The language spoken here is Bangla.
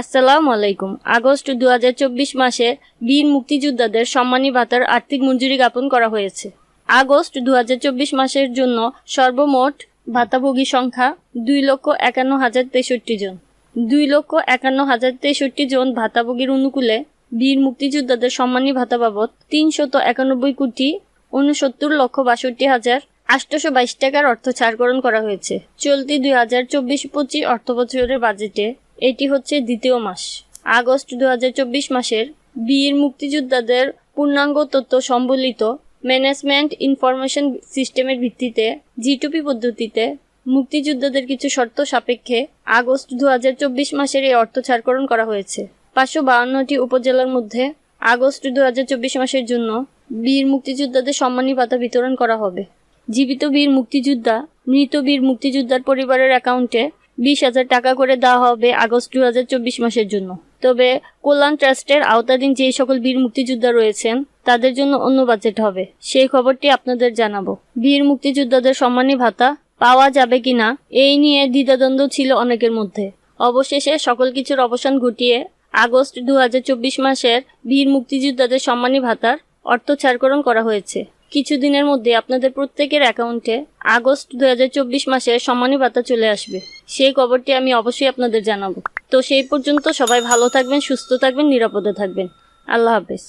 আসসালামু আলাইকুম। আগস্ট দু হাজার চব্বিশ মাসে বীর মুক্তিযোদ্ধাদের সম্মানী ভাতার আর্থিক মঞ্জুরি জ্ঞাপন করা হয়েছে। আগস্ট দু হাজার চব্বিশ মাসের জন্য সর্বমোট ভাতাভোগী সংখ্যা দুই লক্ষ একান্ন হাজার তেষট্টি জন। দুই লক্ষ একান্ন হাজার তেষট্টি জন ভাতাভোগীর অনুকূলে বীর মুক্তিযোদ্ধাদের সম্মানী ভাতা বাবদ তিনশত একানব্বই কোটি উনসত্তর লক্ষ বাষট্টি হাজার আটশোশো বাইশ টাকার অর্থ ছাড়করণ করা হয়েছে। চলতি দুই হাজার চব্বিশ পঁচিশ অর্থ বছরের বাজেটে এটি হচ্ছে দ্বিতীয় মাস। আগস্ট দু হাজার চব্বিশ মাসের বীর মুক্তিযোদ্ধাদের পূর্ণাঙ্গ তথ্য সম্বলিত ম্যানেজমেন্ট ইনফরমেশন সিস্টেমের ভিত্তিতে জিটুপি পদ্ধতিতে মুক্তিযোদ্ধাদের কিছু শর্ত সাপেক্ষে আগস্ট দু হাজার চব্বিশ মাসের এই অর্থ ছাড়করণ করা হয়েছে। পাঁচশো বাউন্নটি উপজেলার মধ্যে আগস্ট দু হাজার চব্বিশ মাসের জন্য বীর মুক্তিযোদ্ধাদের সম্মানী ভাতা বিতরণ করা হবে। জীবিত বীর মুক্তিযোদ্ধা, মৃত বীর মুক্তিযোদ্ধার পরিবারের অ্যাকাউন্টে বিশ হাজার টাকা করে দেওয়া হবে আগস্ট দু হাজার চব্বিশ মাসের জন্য। তবে কল্যাণ ট্রাস্টের আওতাধীন যে সকল বীর মুক্তিযোদ্ধা রয়েছেন, তাদের জন্য অন্য বাজেট হবে। সেই খবরটি আপনাদের জানাব। বীর মুক্তিযোদ্ধাদের সম্মানী ভাতা পাওয়া যাবে কিনা, এই নিয়ে দ্বিধাদ্বন্দ্ব ছিল অনেকের মধ্যে। অবশেষে সকল কিছুর অবসান ঘটিয়ে আগস্ট দু হাজার চব্বিশ মাসের বীর মুক্তিযোদ্ধাদের সম্মানী ভাতার অর্থ ছাড়করণ করা হয়েছে। কিছুদিনের মধ্যে আপনাদের প্রত্যেকের অ্যাকাউন্টে আগস্ট দুই হাজার চব্বিশ মাসে সম্মানী ভাতা চলে আসবে। সেই খবরটি আমি অবশ্যই আপনাদের জানাব। তো সেই পর্যন্ত সবাই ভালো থাকবেন, সুস্থ থাকবেন, নিরাপদে থাকবেন। আল্লাহ হাফেজ।